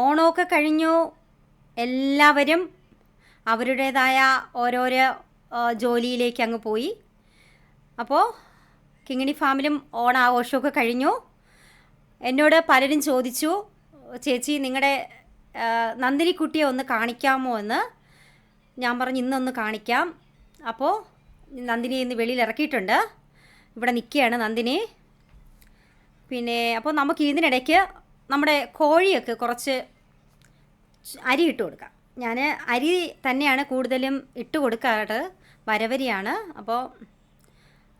ഓണമൊക്കെ കഴിഞ്ഞു. എല്ലാവരും അവരുടേതായ ഓരോരോ ജോലിയിലേക്ക് അങ്ങ് പോയി. അപ്പോൾ കിങ്ങിണി ഫാമിലും ഓണാഘോഷമൊക്കെ കഴിഞ്ഞു. എന്നോട് പലരും ചോദിച്ചു ചേച്ചി നിങ്ങളുടെ നന്ദിനിക്കുട്ടിയെ ഒന്ന് കാണിക്കാമോ എന്ന്? ഞാൻ പറഞ്ഞു ഇന്നൊന്ന് കാണിക്കാം. അപ്പോൾ നന്ദിനി ഇന്ന് വെളിയിൽ ഇറക്കിയിട്ടുണ്ട്. ഇവിടെ നിൽക്കുകയാണ് നന്ദിനി. പിന്നെ അപ്പോൾ നമുക്ക് ഇതിനിടയ്ക്ക് നമ്മുടെ കോഴിയൊക്കെ കുറച്ച് അരി ഇട്ട് കൊടുക്കാം. ഞാൻ അരി തന്നെയാണ് കൂടുതലും ഇട്ട് കൊടുക്കാറ് വരവരിയാണ്. അപ്പോൾ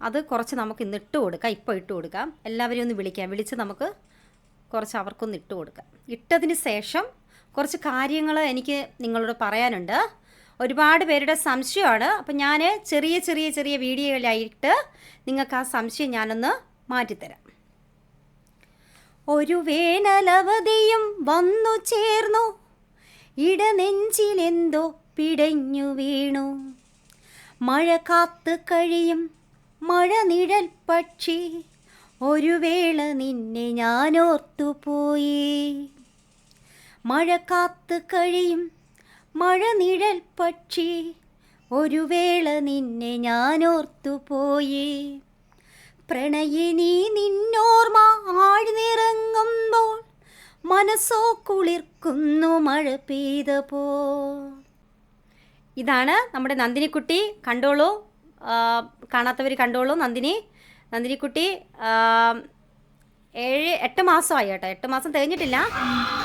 അത് കുറച്ച് നമുക്ക് ഇന്ന് ഇട്ട് കൊടുക്കാം. ഇപ്പോൾ ഇട്ട് കൊടുക്കാം. എല്ലാവരെയും ഒന്ന് വിളിക്കാം. വിളിച്ച് നമുക്ക് കുറച്ച് അവർക്കൊന്ന് ഇട്ട് കൊടുക്കാം. ഇട്ടതിന് ശേഷം കുറച്ച് കാര്യങ്ങൾ എനിക്ക് നിങ്ങളോട് പറയാനുണ്ട്. ഒരുപാട് പേരുടെ സംശയമാണ്. അപ്പം ഞാൻ ചെറിയ ചെറിയ ചെറിയ വീഡിയോയിലായിട്ട് നിങ്ങൾക്ക് ആ സംശയം ഞാനൊന്ന് മാറ്റിത്തരാം. ഒരു വേനലവധിയും വന്നു ചേർന്നു. ഇടനെഞ്ചിലെന്തോ പിടഞ്ഞു വീണു. മഴ കാത്ത് കഴിയും മഴ നിഴൽ പക്ഷി. ഒരു വേള നിന്നെ ഞാൻ ഓർത്തുപോയി മഴ കാത്ത് കഴിയും മഴ നിഴൽ പക്ഷി. ഒരു വേള നിന്നെ ഞാൻ ഓർത്തുപോയി പ്രണയിനി നിന്നോർമ ആഴ്ന്നിറങ്ങുമ്പോൾ മനസ്സോ കുളിർക്കുന്നു മഴ പെയ്തപ്പോ ഇതാണ് നമ്മുടെ നന്ദിനിക്കുട്ടി. കണ്ടോളൂ. കാണാത്തവർ കണ്ടോളൂ നന്ദിനി. നന്ദിനിക്കുട്ടി ഏഴ് എട്ട് മാസമായി കേട്ടോ. എട്ട് മാസം തികഞ്ഞിട്ടില്ല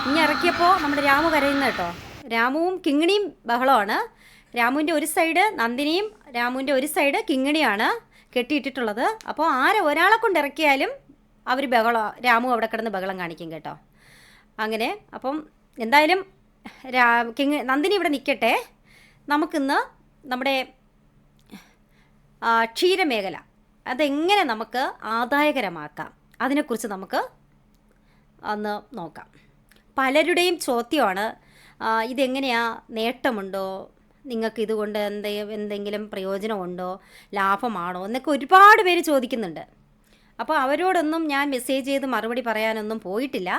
ഇനി ഇറക്കിയപ്പോൾ നമ്മുടെ രാമു കരയുന്ന കേട്ടോ. രാമുവും കിങ്ങിണിയും ബഹളമാണ്. രാമുവിന്റെ ഒരു സൈഡ് നന്ദിനിയും രാമുവിന്റെ ഒരു സൈഡ് കിങ്ങിണിയാണ്. കെട്ടിയിട്ടിട്ടുള്ളത്. അപ്പോൾ ആരെ ഒരാളെ കൊണ്ട് ഇറക്കിയാലും അവർ ബഹളം രാമു അവിടെ കിടന്ന് ബഹളം കാണിക്കും കേട്ടോ. അങ്ങനെ അപ്പം എന്തായാലും രാ കിങ് നന്ദിനി ഇവിടെ നിൽക്കട്ടെ നമുക്കിന്ന് നമ്മുടെ ക്ഷീരമേഖല അതെങ്ങനെ നമുക്ക് ആദായകരമാക്കാം? അതിനെക്കുറിച്ച് നമുക്ക് അന്ന് നോക്കാം. പലരുടെയും ചോദ്യമാണ് ഇതെങ്ങനെയാ നേട്ടമുണ്ടോ? നിങ്ങൾക്ക് ഇതുകൊണ്ട് എന്ത് എന്തെങ്കിലും പ്രയോജനമുണ്ടോ? ലാഭമാണോ? എന്നൊക്കെ ഒരുപാട് പേര് ചോദിക്കുന്നുണ്ട്. അപ്പോൾ അവരോടൊന്നും ഞാൻ മെസ്സേജ് ചെയ്ത് മറുപടി പറയാനൊന്നും പോയിട്ടില്ല.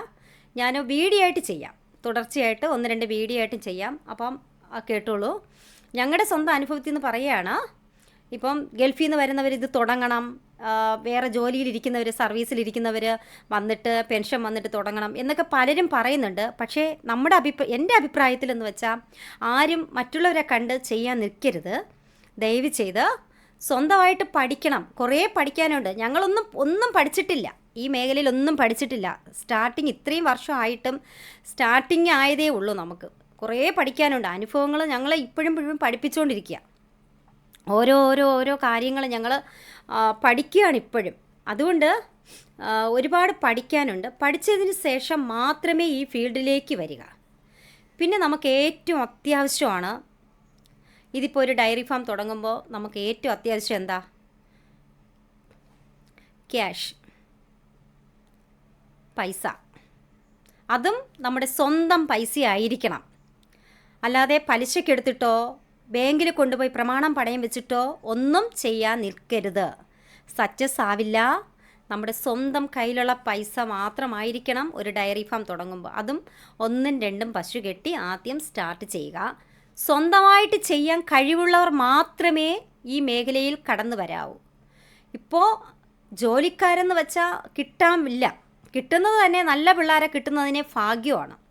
ഞാൻ വീഡിയോ ആയിട്ട് ചെയ്യാം. തുടർച്ചയായിട്ട് ഒന്ന് രണ്ട് വീഡിയോ ആയിട്ട് ചെയ്യാം. അപ്പം കേട്ടോളൂ. ഞങ്ങളുടെ സ്വന്തം അനുഭവത്തിൽ നിന്ന് പറയുകയാണ് ഇപ്പം ഗൾഫിൽ നിന്ന് വരുന്നവർ ഇത് തുടങ്ങണം. വേറെ ജോലിയിലിരിക്കുന്നവർ സർവീസിലിരിക്കുന്നവർ വന്നിട്ട് പെൻഷൻ വന്നിട്ട് തുടങ്ങണം എന്നൊക്കെ പലരും പറയുന്നുണ്ട്. പക്ഷേ നമ്മുടെ അഭിപ്രായ എന്റെ അഭിപ്രായത്തിൽ എന്ന് വെച്ചാൽ ആരും മറ്റുള്ളവരെ കണ്ട് ചെയ്യാൻ നിൽക്കരുത്. ദയവ് ചെയ്ത് സ്വന്തമായിട്ട് പഠിക്കണം. കുറേ പഠിക്കാനുണ്ട്. ഞങ്ങളൊന്നും ഒന്നും പഠിച്ചിട്ടില്ല. ഈ മേഖലയിൽ ഒന്നും പഠിച്ചിട്ടില്ല. സ്റ്റാർട്ടിങ് ഇത്രയും വർഷമായിട്ടും സ്റ്റാർട്ടിങ് ആയതേ ഉള്ളൂ നമുക്ക്. കുറേ പഠിക്കാനുണ്ട്. അനുഭവങ്ങൾ ഞങ്ങളെ ഇപ്പോഴും ഇപ്പോഴും പഠിപ്പിച്ചുകൊണ്ടിരിക്കുക ഓരോ ഓരോ ഓരോ കാര്യങ്ങൾ ഞങ്ങൾ പഠിക്കുകയാണ് ഇപ്പോഴും. അതുകൊണ്ട് ഒരുപാട് പഠിക്കാനുണ്ട്. പഠിച്ചതിന് ശേഷം മാത്രമേ ഈ ഫീൽഡിലേക്ക് വരിക. പിന്നെ നമുക്ക് ഏറ്റവും അത്യാവശ്യമാണ് ഇതിപ്പോൾ ഒരു ഡയറി ഫാം തുടങ്ങുമ്പോൾ നമുക്ക് ഏറ്റവും അത്യാവശ്യം എന്താ? ക്യാഷ്. പൈസ. അതും നമ്മുടെ സ്വന്തം പൈസ ആയിരിക്കണം അല്ലാതെ പലിശക്കെടുത്തിട്ടോ ബാങ്കിൽ കൊണ്ടുപോയി പ്രമാണം പണയം വെച്ചിട്ടോ ഒന്നും ചെയ്യാൻ നിൽക്കരുത്. സക്സസ് ആവില്ല നമ്മുടെ സ്വന്തം കയ്യിലുള്ള പൈസ മാത്രമായിരിക്കണം ഒരു ഡയറി ഫാം തുടങ്ങുമ്പോൾ. അതും ഒന്നും രണ്ടും പശു കെട്ടി ആദ്യം സ്റ്റാർട്ട് ചെയ്യുക. സ്വന്തമായിട്ട് ചെയ്യാൻ കഴിവുള്ളവർ മാത്രമേ ഈ മേഖലയിൽ കടന്നു വരാവൂ. ഇപ്പോൾ ജോലിക്കാരെന്ന് വെച്ചാൽ കിട്ടാമില്ല കിട്ടുന്നത് തന്നെ നല്ല പിള്ളേരെ കിട്ടുന്നതിനെ ഭാഗ്യമാണ്.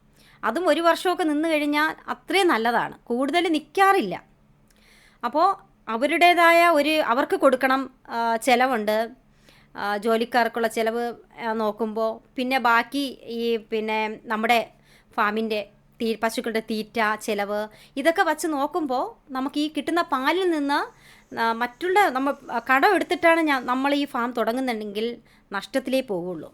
അതും ഒരു വർഷമൊക്കെ നിന്ന് കഴിഞ്ഞാൽ അത്രയും നല്ലതാണ്. കൂടുതൽ നിൽക്കാറില്ല അപ്പോൾ അവരുടേതായ ഒരു അവർക്ക് കൊടുക്കണം ചിലവുണ്ട്. ജോലിക്കാർക്കുള്ള ചിലവ് നോക്കുമ്പോൾ പിന്നെ ബാക്കി ഈ പിന്നെ നമ്മുടെ ഫാമിന്റെ തീ പശുക്കളുടെ തീറ്റ ചിലവ് ഇതൊക്കെ വച്ച് നോക്കുമ്പോൾ നമുക്ക് ഈ കിട്ടുന്ന പാലിൽ നിന്ന് മറ്റുള്ള നമ്മൾ കടം എടുത്തിട്ടാണ് ഞാൻ നമ്മൾ ഈ ഫാം തുടങ്ങുന്നുണ്ടെങ്കിൽ നഷ്ടത്തിലേ പോവുള്ളൂ.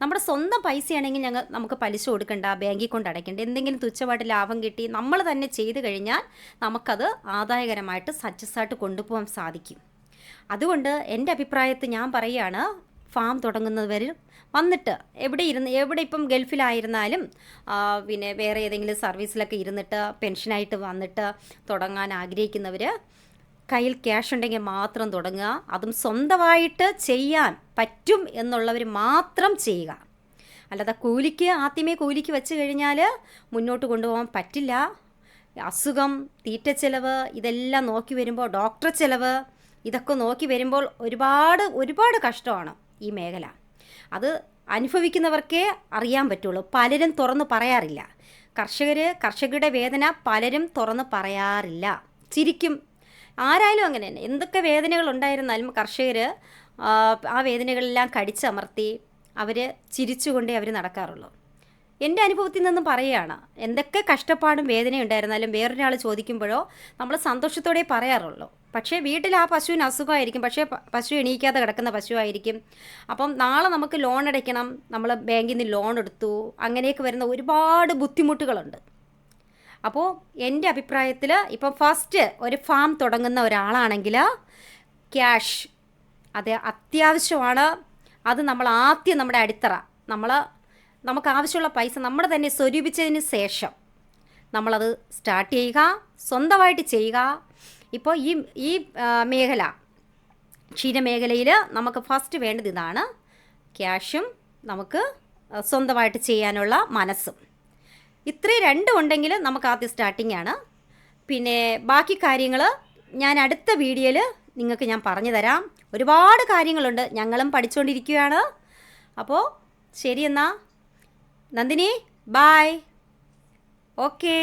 നമ്മുടെ സ്വന്തം പൈസയാണെങ്കിൽ ഞങ്ങൾ നമുക്ക് പലിശ കൊടുക്കണ്ട ബാങ്കിൽ കൊണ്ട് അടയ്ക്കേണ്ട എന്തെങ്കിലും തുച്ഛമായിട്ട് ലാഭം കിട്ടി നമ്മൾ തന്നെ ചെയ്തു കഴിഞ്ഞാൽ നമുക്കത് ആദായകരമായിട്ട് സക്സസ് ആയിട്ട് കൊണ്ടുപോകാൻ സാധിക്കും. അതുകൊണ്ട് എന്റെ അഭിപ്രായത്തിൽ ഞാൻ പറയുകയാണ് ഫാം തുടങ്ങുന്നവരിൽ വന്നിട്ട് എവിടെ ഇരുന്ന് എവിടെ ഇപ്പം ഗൾഫിലായിരുന്നാലും പിന്നെ വേറെ ഏതെങ്കിലും സർവീസിലൊക്കെ ഇരുന്നിട്ട് പെൻഷനായിട്ട് വന്നിട്ട് തുടങ്ങാൻ ആഗ്രഹിക്കുന്നവർ കയ്യിൽ ക്യാഷ് ഉണ്ടെങ്കിൽ മാത്രം തുടങ്ങുക. അതും സ്വന്തമായിട്ട് ചെയ്യാൻ പറ്റും എന്നുള്ളവർ മാത്രം ചെയ്യുക. അല്ലാതെ കൂലിക്ക് ആദ്യമേ കൂലിക്ക് വെച്ച് കഴിഞ്ഞാൽ മുന്നോട്ട് കൊണ്ടുപോകാൻ പറ്റില്ല. അസുഖം തീറ്റ ചെലവ് ഇതെല്ലാം നോക്കി വരുമ്പോൾ ഡോക്ടർ ചെലവ് ഇതൊക്കെ നോക്കി വരുമ്പോൾ ഒരുപാട് ഒരുപാട് കഷ്ടമാണ് ഈ മേഖല. അത് അനുഭവിക്കുന്നവർക്കേ അറിയാൻ പറ്റുള്ളൂ. പലരും തുറന്ന് പറയാറില്ല. കർഷകർ കർഷകരുടെ വേദന പലരും തുറന്ന് പറയാറില്ല. ചിരിക്കും ആരായാലും അങ്ങനെ തന്നെ. എന്തൊക്കെ വേദനകൾ ഉണ്ടായിരുന്നാലും കർഷകർ ആ വേദനകളെല്ലാം കടിച്ചമർത്തി അവർ ചിരിച്ചുകൊണ്ടേ അവർ നടക്കാറുള്ളൂ. എന്റെ അനുഭവത്തിൽ നിന്നും പറയുകയാണ് എന്തൊക്കെ കഷ്ടപ്പാടും വേദന ഉണ്ടായിരുന്നാലും വേറൊരാൾ ചോദിക്കുമ്പോഴോ നമ്മൾ സന്തോഷത്തോടെ പറയാറുള്ളൂ. പക്ഷേ വീട്ടിൽ ആ പശുവിന് അസുഖമായിരിക്കും പക്ഷേ പശു എണീക്കാതെ കിടക്കുന്ന പശുവായിരിക്കും. അപ്പം നാളെ നമുക്ക് ലോൺ അടയ്ക്കണം നമ്മൾ ബാങ്കിൽ നിന്ന് ലോൺ എടുത്തു അങ്ങനെയൊക്കെ വരുന്ന ഒരുപാട് ബുദ്ധിമുട്ടുകളുണ്ട്. അപ്പോൾ എന്റെ അഭിപ്രായത്തിൽ ഇപ്പം ഫസ്റ്റ് ഒരു ഫാം തുടങ്ങുന്ന ഒരാളാണെങ്കിൽ ക്യാഷ് അത് അത്യാവശ്യമാണ്. അത് നമ്മൾ ആദ്യം നമ്മുടെ അടിത്തറ. നമ്മൾ നമുക്ക് ആവശ്യമുള്ള പൈസ നമ്മൾ തന്നെ സ്വരൂപിച്ചതിന് ശേഷം നമ്മളത് സ്റ്റാർട്ട് ചെയ്യുക സ്വന്തമായിട്ട് ചെയ്യുക. ഇപ്പോൾ ഈ ഈ മേഖല ക്ഷീരമേഖലയിൽ നമുക്ക് ഫസ്റ്റ് വേണ്ടത് ഇതാണ് ക്യാഷും നമുക്ക് സ്വന്തമായിട്ട് ചെയ്യാനുള്ള മനസ്സും. ഇത്രയും രണ്ടും ഉണ്ടെങ്കിൽ നമുക്ക് ആദ്യം സ്റ്റാർട്ടിംഗ് ആണ് പിന്നെ ബാക്കി കാര്യങ്ങൾ ഞാൻ അടുത്ത വീഡിയോയിൽ നിങ്ങൾക്ക് ഞാൻ പറഞ്ഞു തരാം. ഒരുപാട് കാര്യങ്ങളുണ്ട്. ഞങ്ങളും പഠിച്ചുകൊണ്ടിരിക്കുകയാണ് അപ്പോൾ ശരി എന്നാ. Nandini bye okay